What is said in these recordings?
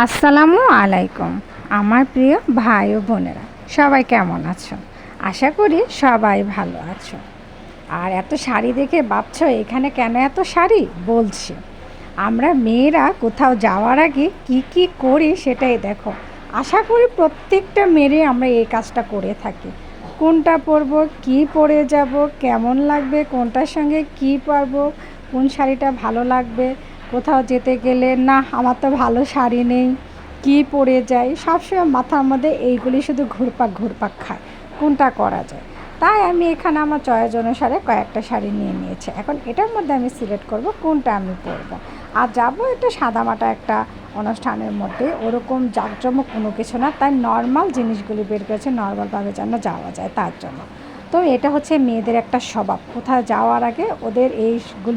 আসসালামু আলাইকুম, আমার প্রিয় ভাই ও বোনেরা। সবাই কেমন আছো? আশা করি সবাই ভালো আছো। আর এত শাড়ি দেখে ভাবছ, এখানে কেন এত শাড়ি? বলছি। আমরা মেয়েরা কোথাও যাওয়ার আগে কি কি করি সেটাই দেখো। আশা করি প্রত্যেকটা মেয়েরে আমরা এই কাজটা করে থাকি। কোনটা পরবো, কি পরে যাব, কেমন লাগবে, কোনটার সঙ্গে কি পরবো, কোন শাড়িটা ভালো লাগবে কোথাও যেতে গেলে, না, আমার তো ভালো শাড়ি নেই। কি পরে যাই সবসময় মাথার মধ্যে এইগুলি শুধু ঘুরপাক ঘুরপাক খায়। কোনটা করা যায়? তাই আমি এখানে আমার চয়েস অনুসারে কয়েকটা শাড়ি নিয়ে নিয়েছি। এখন এটার মধ্যে আমি সিলেক্ট করব কোনটা আমি পরবো। আর যাব একটা সাদামাটা একটা অনুষ্ঠানের মধ্যে। ওরকম জাঁকজমক কোনো কিছু না। তাই নর্মাল জিনিসগুলি বের করেছে, নর্মালভাবে যেন যাওয়া যায় তার জন্য। তো এটা হচ্ছে মেয়েদের একটা স্বভাব। কোথাও যাওয়ার আগে ওদের এই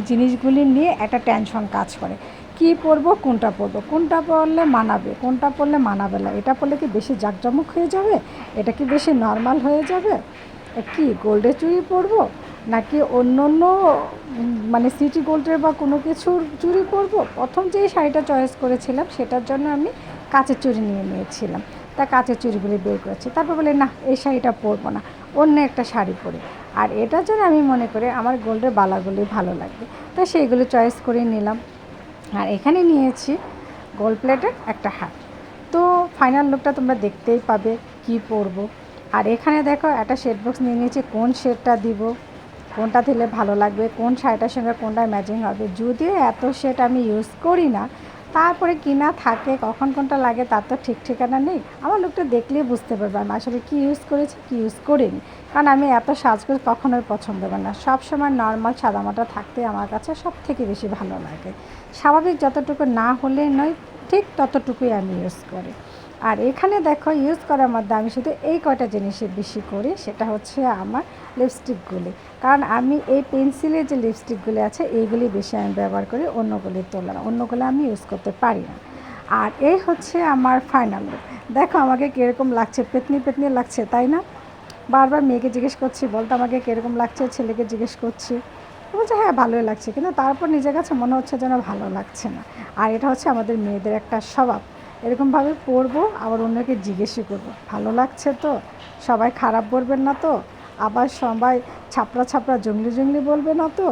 জিনিসগুলি নিয়ে একটা টেনশন কাজ করে। কি পরবো, কোনটা পরবো? কোনটা পরলে মানাবে? কোনটা পরলে মানাবে না? এটা পরলে কি বেশি জাঁকজমক হয়ে যাবে? এটা কি বেশি নর্মাল হয়ে যাবে? কি গোল্ডে চুড়ি পরবো? নাকি অন্য অন্য মানে সিটি গোল্ডের বা কোনো কিছুর চুড়ি পরবো? প্রথম যে শাড়িটা চয়েস করেছিলাম, সেটার জন্য আমি কাঁচের চুড়ি নিয়ে নিয়েছিলাম। তা কাঁচের চুড়িগুলি বের করেছি। তারপর বলে, না, এই শাড়িটা পরবো না। অন্য একটা শাড়ি পরে। আর এটার জন্য আমি মনে করি আমার গোল্ডের বালাগুলি ভালো লাগবে তা সেইগুলো চয়েস করে নিলাম। আর এখানে নিয়েছি গোল্ড প্লেটের একটা হার। তো ফাইনাল লুকটা তোমরা দেখতেই পাবে কি পরবো। আর এখানে দেখো একটা শেড বক্স নিয়ে নিয়েছি, কোন শেডটা দিব, কোনটা দিলে ভালো লাগবে, কোন শাড়িটার সঙ্গে কোনটা ম্যাচিং হবে। যদিও এত শেড আমি ইউজ করি না তারপরে কিনা থাকে, কখন কোনটা লাগে তার তো ঠিক ঠিকানা নেই। আমার লোকটা দেখলেই বুঝতে পারবে আমি আসলে কী ইউজ করেছি, কী ইউজ করিনি। কারণ আমি এত সাজগোজ কখনোই পছন্দ করি না। সবসময় নর্মাল সাদামাটা থাকতে আমার কাছে সব থেকে বেশি ভালো লাগে। স্বাভাবিক যতটুকু না হলে নয়, ঠিক ততটুকুই আমি ইউজ করি। আর এখানে দেখো ইউজ করার মধ্যে আমি শুধু এই কয়টা জিনিসই বেশি করি, সেটা হচ্ছে আমার লিপস্টিকগুলি কারণ আমি এই পেন্সিলের যে লিপস্টিকগুলি আছে, এইগুলি বেশি আমি ব্যবহার করি অন্যগুলির তুলনা অন্যগুলো আমি ইউজ করতে পারি না। আর এই হচ্ছে আমার ফাইনাল লুক দেখো, আমাকে কীরকম লাগছে, পেতনি পেতনি লাগছে, তাই না? বারবার মেয়েকে জিজ্ঞেস করছি, বলতো আমাকে কীরকম লাগছে, ছেলেকে জিজ্ঞেস করছি। বলছে হ্যাঁ ভালোই লাগছে। কিন্তু তারপর নিজের কাছে মনে হচ্ছে যেন ভালো লাগছে না। আর এটা হচ্ছে আমাদের মেয়েদের একটা স্বভাব। এরকমভাবে পরবো, আবার অন্যকে জিজ্ঞেসই করব। ভালো লাগছে তো? সবাই খারাপ বলবেন না তো? আবার সবাই ছাপড়া ছাপড়া জঙ্গলি জঙ্গলি বলবে না তো?